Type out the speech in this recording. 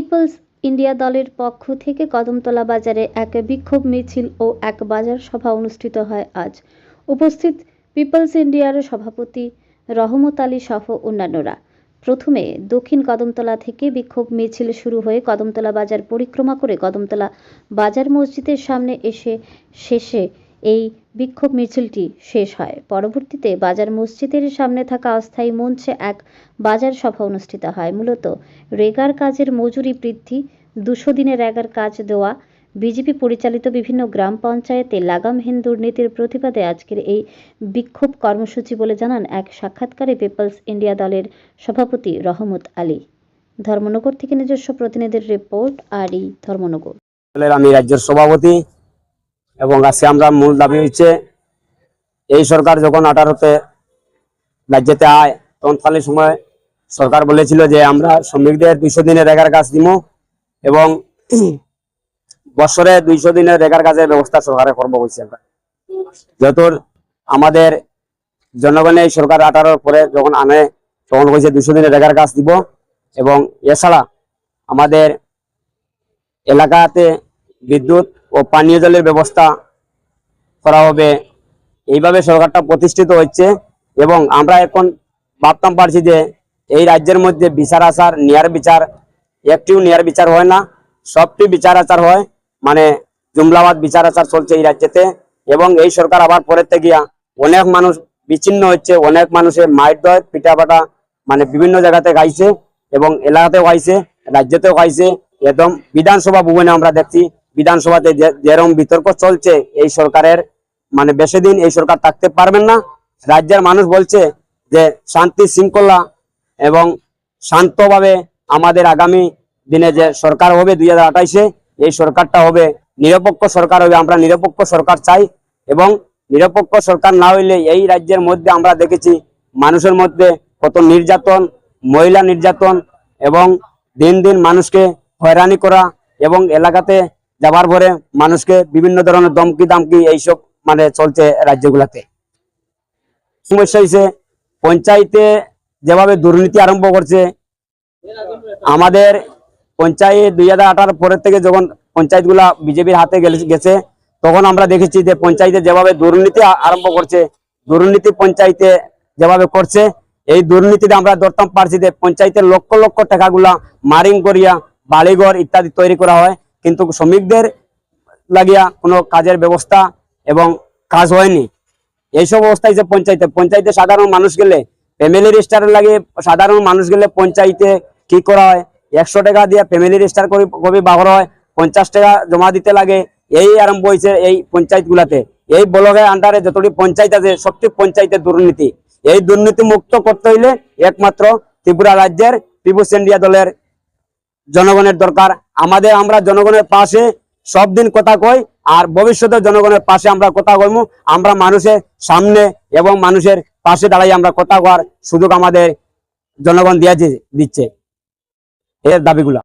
People's India দলের পক্ষ থেকে কদমতলা বাজারে এক বিক্ষোভ মিছিল ও এক বাজার সভা অনুষ্ঠিত হয় আজ। উপস্থিত পিপলস ইন্ডিয়ার সভাপতি রহমত আলী সহ অন্যান্যরা। প্রথমে দক্ষিণ কদমতলা থেকে বিক্ষোভ মিছিল শুরু হয়ে কদমতলা বাজার পরিক্রমা করে কদমতলা বাজার মসজিদের সামনে এসে শেষে এই বিক্ষোভ মিছিলটি শেষ হয়। পরবর্তীতে বাজার মসজিদের সামনে থাকা অস্থায়ী মঞ্চে এক বাজার সভা অনুষ্ঠিত হয়। মূলত রেগার কাজের মজুরি বৃদ্ধি, দুশো দিনের রেগার কাজ দেওয়া, বিজেপি পরিচালিত বিভিন্ন গ্রাম পঞ্চায়েতে লাগামহীন দুর্নীতির প্রতিবাদে আজকের এই বিক্ষোভ কর্মসূচি বলে জানান এক সাক্ষাৎকারে পিপলস ইন্ডিয়া দলের সভাপতি রহমত আলী। ধর্মনগর থেকে নিজস্ব প্রতিনিধির রিপোর্ট আর এই ধর্মনগর। আমি রাজ্যের সভাপতি এবং আজকে আমরা মূল দাবি হচ্ছে এই সরকার যখন আঠারোতে রাজ্যেতে আয়, তখন খালি সময় সরকার বলেছিল যে আমরা শ্রমিকদের দুইশো দিনের রেগার কাজ দিব এবং বছরে দুইশো দিনের রেগার কাজের ব্যবস্থা সরকারে করব আমরা। যেহেতু আমাদের জনগণে এই সরকার আঠারোর পরে যখন আনে, তখন কইছে দুইশো দিনের রেগার কাজ দিব এবং এছাড়া আমাদের এলাকাতে বিদ্যুৎ ও পানীয় জলের ব্যবস্থা করা হবে। এইভাবে সরকারটা প্রতিষ্ঠিত হচ্ছে এবং আমরা এখন ভাবতাম পারছি যে এই রাজ্যের মধ্যে বিচার আচার নেয়ার বিচার, একটিও নেয়ার বিচার হয় না, সবটি বিচার আচার হয় মানে জুমলাবাদ বিচার আচার চলছে এই রাজ্যেতে এবং এই সরকার আবার পরের থেকে অনেক মানুষ বিচ্ছিন্ন হচ্ছে, অনেক মানুষের মাইট দয় পাটা মানে বিভিন্ন জায়গাতে গাইছে এবং এলাকাতেও গাইছে, রাজ্যতেও গাইছে। একদম বিধানসভা ভবনে আমরা দেখছি বিধানসভাতে যেরকম বিতর্ক চলছে, এই সরকারের মানে বেশি দিন এই সরকার থাকতে পারবেন না। রাজ্যের মানুষ বলছে যে, শান্তি শৃঙ্খলা এবং শান্তভাবে আমাদের আগামী দিনে যে সরকার হবে দুই হাজার আঠাইশে, এই সরকারটা হবে নিরপেক্ষ সরকার হবে, আমরা নিরপেক্ষ সরকার চাই এবং নিরপেক্ষ সরকার না হইলে এই রাজ্যের মধ্যে আমরা দেখেছি মানুষের মধ্যে কত নির্যাতন, মহিলা নির্যাতন এবং দিন দিন মানুষকে হয়রানি করা এবং এলাকাতে যাবার পরে মানুষকে বিভিন্ন ধরনের দমকি দামকি এইসব মানে চলছে রাজ্যগুলাতে। সমস্যা হয়েছে পঞ্চায়েতে যেভাবে দুর্নীতি আরম্ভ করছে, আমাদের পঞ্চায়েত দুই হাজার আঠারো পরের থেকে যখন পঞ্চায়েতগুলা বিজেপির হাতে গেছে, তখন আমরা দেখেছি যে পঞ্চায়েতে যেভাবে দুর্নীতি আরম্ভ করছে, দুর্নীতি পঞ্চায়েতে যেভাবে করছে, এই দুর্নীতিতে আমরা ধরতাম পারছি যে পঞ্চায়েতের লক্ষ লক্ষ টাকাগুলা মারিং করিয়া বাড়িঘর ইত্যাদি তৈরি করা হয়। কিন্তু শ্রমিকদের লাগিয়া কোনো কাজের ব্যবস্থা এবং কাজ হয়নি। এইসব অবস্থা হয়েছে পঞ্চায়েতে পঞ্চায়েতে সাধারণ মানুষ গেলে ফ্যামিলি রেজিস্টার লাগে সাধারণ মানুষ গেলে পঞ্চায়েতে কি করা হয়? একশো টাকা দিয়ে ফ্যামিলি রেজিস্টার করি, কবি বাহর হয়, পঞ্চাশ টাকা জমা দিতে লাগে। এই আরম্ভ হয়েছে এই পঞ্চায়েত গুলাতে এই ব্লকের আন্ডারে যতটি পঞ্চায়েত আছে, সবটি পঞ্চায়েতের দুর্নীতি। এই দুর্নীতি মুক্ত করতে হইলে একমাত্র ত্রিপুরা রাজ্যের পিপুলস ইন্ডিয়া দলের জনগণের দরকার। আমাদের আমরা জনগণের পাশে সব দিন কথা কই, আর ভবিষ্যতে জনগণের পাশে আমরা কথা কইব আমরা মানুষের সামনে এবং মানুষের পাশে দাঁড়াই আমরা কথা কওয়ার সুযোগ আমাদের জনগণ দিয়েছে দিচ্ছে। এর দাবিগুলা।